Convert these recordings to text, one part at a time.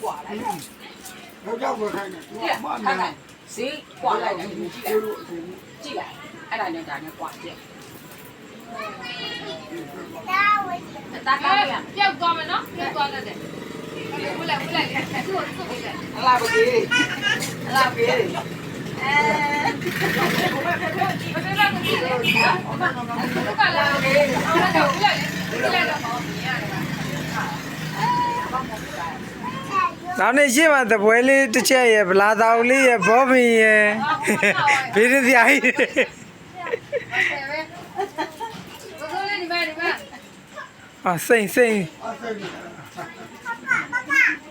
ကွာလိုက်ယောက်ျားကိုခိုင်းတယ်သူကြည့်ကလားမခါနဲ့ကဈေးကွာလိုက်တယ်ကြည့်လိုက်လို့အရှင်ကြည့်လိုက်အဲ့ဒါနဲ့ဒါနဲ့ကွာကြည့်တာကားရပျောက်သွားမယ်နော်ပျောက်သွားတတ်တယ်ဝလိုက်ဝလိုက်လေသူ့ကိုသူ့ကိုလေအလားပဲအလားပဲအဲဘယ်ဘက်ကကြည့်လဲဘုကလည်းအောင်တော့ဝလိုက်လေဝလိုက်တော့ပေါ့မြင်ရတယ် နောက်နေ့ရှေ့မှာတပွဲလေးတစ်ချက်ရယ်ဗလာတောင်လေးရယ်ဘောဘင်ရယ်ဘေးရစရာကြီးဘယ်လိုလဲဒီမှာဒီမှာအာစိန်စိန်အသိပြီ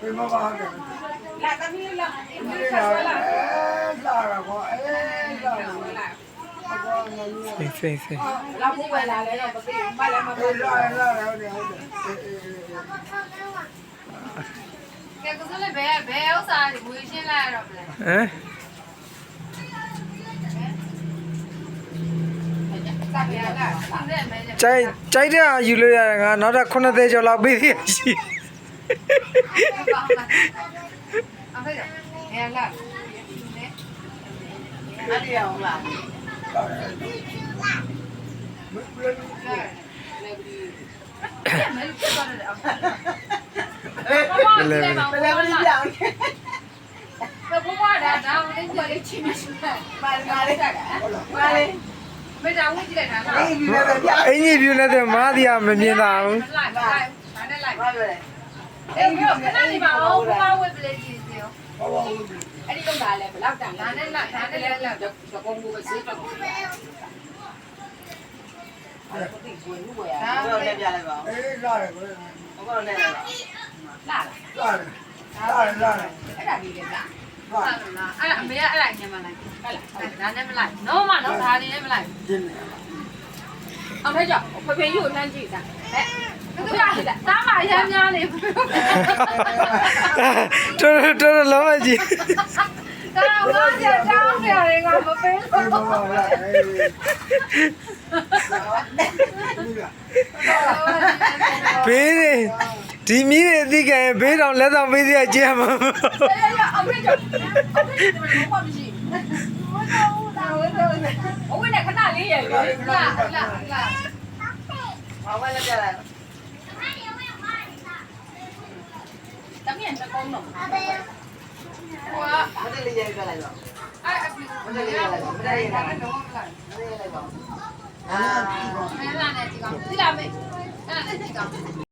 ဘယ်မှာပါလဲလာသမီးလာဒီလာလာလာကွာအဲလာလာအကွာငါယူစိန်စိန်စိန်လာဖို့ဝယ်လာလဲတော့မသိဘူးမလည်းမအေးသိလာဘူးလာလာဟုတ်တယ်ဟုတ်တယ်အေးအေး ကဲကိုစိုးလေးဘယ်ဘယ်ဥစ္စာဝေရှင်းလိုက်ရတော့မလဲဟမ်စားပြရလားသူနဲ့မဲနဲ့ကြိုက်ကြိုက်တဲ့ဟာယူလို့ရတယ်ငါနောက်တော့9သိန်းကျော်လောက်ပေးသေးရရှိအဖေကဘယ်လာအဲ့ဒီအောင်လားမဲလို့ပြောတယ်အဖေ ဘယ်လဲဘယ်လဲဘယ်လိုလဲပြောင်းဘဘွားဒါဒါဝင်ကြလေချင်းမရှိဘူးပါလာလေးကပါလေမေတာဝင်ကြည့်လိုက်တာလားအေးဒီလည်းပြောင်းအင်ကြီးပြူနေတဲ့မားဒီကမမြင်တာဘူးလိုက်လိုက်ဒါနဲ့လိုက်ပါပဲအေးပြီးတော့ခဏနေပါအောင်ဘွားဝက်ပလေးကြည့်စီရောဘာဘာလို့အဲ့ဒီတော့ဒါလည်းဘလောက်တန်ဒါနဲ့လိုက်ဒါနဲ့လိုက်လိုက်တော့ကုန်းကိုပဲဈေးတော့အဲ့ဒါဒီကိုဝယ်ရတော့လည်းပြလိုက်ပါဦးအေးလာတယ်ကွာဘုကတော့လည်း လာလာလာတယ်လာတယ်လာတယ်အဲ့ဒါလေးလည်းလာလာဟုတ်လားအဲ့အမေကအဲ့လိုက်ညမလိုက်ဟုတ်လားဒါနဲ့မလိုက်နော်မနော်ဒါလေးနဲ့မလိုက်ကျင်းနေအောင်ထဲကြောင့်ဖေဖေကြီးကိုလှမ်းကြည့်တာဟဲ့သူကတားမရမ်းများနေတော်တော်တော်လောမကြီးတားဘာကြတောင်းကြရဲကမပေးဘယ်မှာပါလဲအေးလာဘေးတွေ ဒီမီးတွေအသိကရင်ဘေးတောင်လက်ဆောင်ပေးသေးရကြည့်ရမှာအောင်ထဲကြောင့်အောင်ထဲကြောင့်ဘာမှမရှိဘူးဝင်းနဲ့ခဏလေးရယ်လာလာလာဘာဝဲလည်းပြလိုက်တမီးကကောင်းတော့ဟိုကမတလေးရပြလိုက်တော့အဲ့အပီမလေးရမလေးရတော့မလို